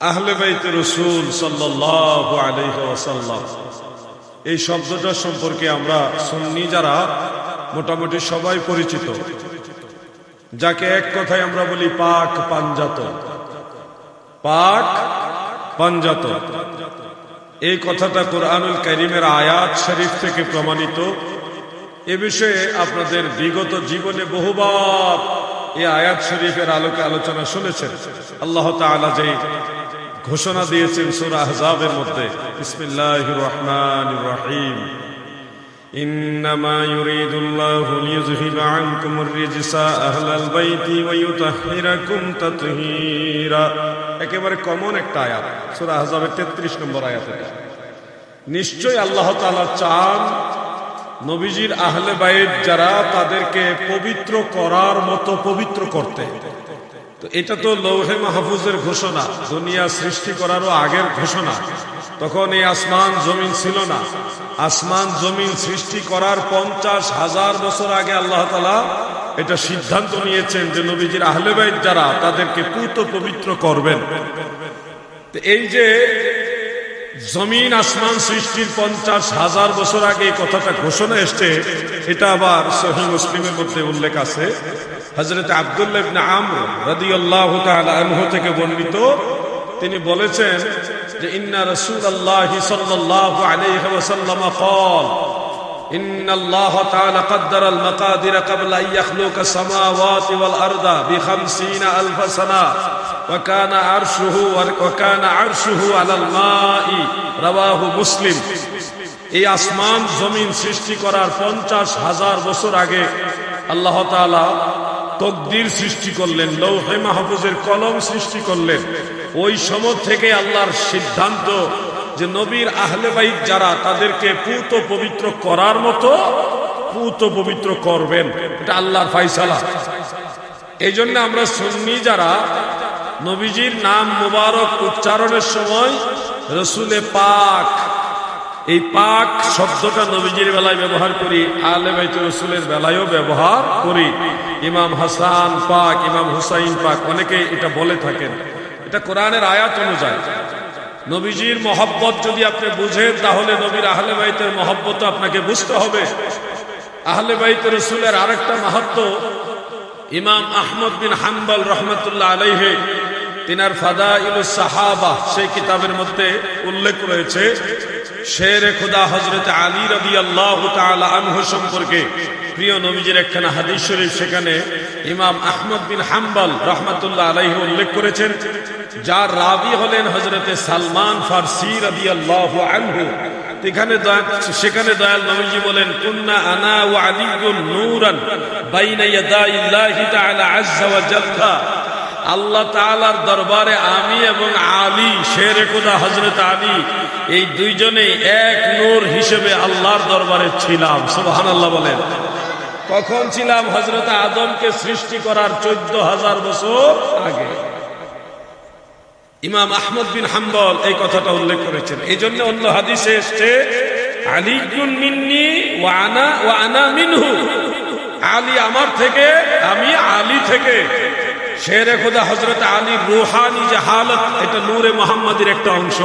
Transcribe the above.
আহলে এই শব্দটা সম্পর্কে আমরা সুন্নি যারা, মোটামুটি সবাই পরিচিত। যাকে এক কথায় আমরা বলি পাক পাঞ্জাত। পাক পাঞ্জাত। এই কথাটা কোরআনুল করিমের আয়াত শরীফ থেকে প্রমাণিত। এ বিষয়ে আপনাদের বিগত জীবনে বহুবার এই আয়াত শরীফের আলোকে আলোচনা শুনেছেন। আল্লাহ তাআলা যে ঘোষণা দিয়েছেন সূরা আহজাবের মধ্যে বিসমিল্লাহির রহমানির রহিম إنما يريد الله ليذهب عنكم الرجس أهل البيت ويطهركم تطهيرا একেবারে কমন একটা আয়াত সূরা আহজাবের 33 নম্বর আয়াত এটা নিশ্চয় আল্লাহ তাআলা চান নবীজির আহলে বাইত যারা তাদেরকে পবিত্র করার মতো পবিত্র করতে তো এটা তো লৌহে মাহফুজের ঘোষণা। দুনিয়া সৃষ্টি করারও আগের ঘোষণা। তখন এই আসমান জমিন ছিল না। আসমান জমিন সৃষ্টি করার পঞ্চাশ হাজার বছর আগে আল্লাহ তালা এটা সিদ্ধান্ত নিয়েছেন যে নবীজির আহলেবাইদ যারা তাদেরকে পুত পবিত্র করবেন। এই যে জমিন আসমান সৃষ্টির পঞ্চাশ হাজার বছর আগে এই কথাটা ঘোষণা এসছে এটা আবার সহি মুসলিমের মধ্যে উল্লেখ আছে হজরত আবদুল্লাহ ইবনে আমর রাদিয়াল্লাহু তাআলা আনহু থেকে বর্ণিত তিনি বলেছেন যে ইন্না রাসূলুল্লাহ সাল্লাল্লাহু আলাইহি ওয়াসাল্লাম قال إن الله تعالى قدر المقادير قبل أن يخلق السماوات والأرض بخمسين ألف سنة وكان عرشه وكان عرشه على الماء رواه مسلم এই আসমান জমিন সৃষ্টি করার পঞ্চাশ হাজার বছর আগে আল্লাহ তাআলা তকদির সৃষ্টি করলেন লৌহে মাহফুজের কলম সৃষ্টি করলেন ওই সময় থেকে আল্লাহর সিদ্ধান্ত যে নবীর আহলে বাইত যারা তাদেরকে পুত পবিত্র করার মতো পুত পবিত্র করবেন। এটা আল্লাহর ফাইসালা এই জন্য আমরা সুন্নি যারা নবীজির নাম মুবারক উচ্চারণের সময় রসুলে পাক, এই পাক শব্দটা নবীজির বেলায় ব্যবহার করি আলে বাইত রসুলের বেলায়ও ব্যবহার করি। ইমাম হাসান পাক, ইমাম হুসাইন পাক অনেকে এটা বলে থাকেন। এটা কোরআনের আয়াত অনুযায়ী। নবীজির মহব্বত যদি আপনি বুঝেন, তাহলে নবীর আহলে বাইতের মহব্বত আপনাকে বুঝতে হবে। আহলে বাইত রসুলের আরেকটা মাহাত্ম, ইমাম আহমদ বিন হাম্বল রহমতুল্লাহ আলাইহে, তিনার ফাদা ইল সাহাবা, সেই কিতাবের মধ্যে উল্লেখ রয়েছে, শের খুদা হজরত আলী রবি আল্লাহ সম্পর্কে। প্রিয় নবীজির একখানা হাদিস শরীফ, সেখানে ইমাম আহমদ বিন হাম্বল রহমতুল্লাহ আলাইহি উল্লেখ করেছেন, যার রাবি হলেন হজরতে সালমান ফারসি রবি আল্লাহ সেখানে দয়াল নবীজি বলেন আনা দরবারে আমি এবং আলী শের খুদা হযরত আলী, এই দুইজনে এক নূর হিসেবে আল্লাহর দরবারে ছিলাম। সুবহানাল্লাহ বলেন। কখন ছিলাম হযরত আদমকে সৃষ্টি করার চোদ্দ হাজার বছর আগে। ইমাম আহমদ বিন হাম্বল এই কথাটা উল্লেখ করেছেন। এই জন্য অন্য হাদিসে এসছে আলিগুন মিন্নি ও আনা ও আনা মিনহু। আলী আমার থেকে, আমি আলী থেকে। শেরে খোদা হজরত আলী রুহানি যে হালত এটা নূরে মোহাম্মদের একটা অংশ।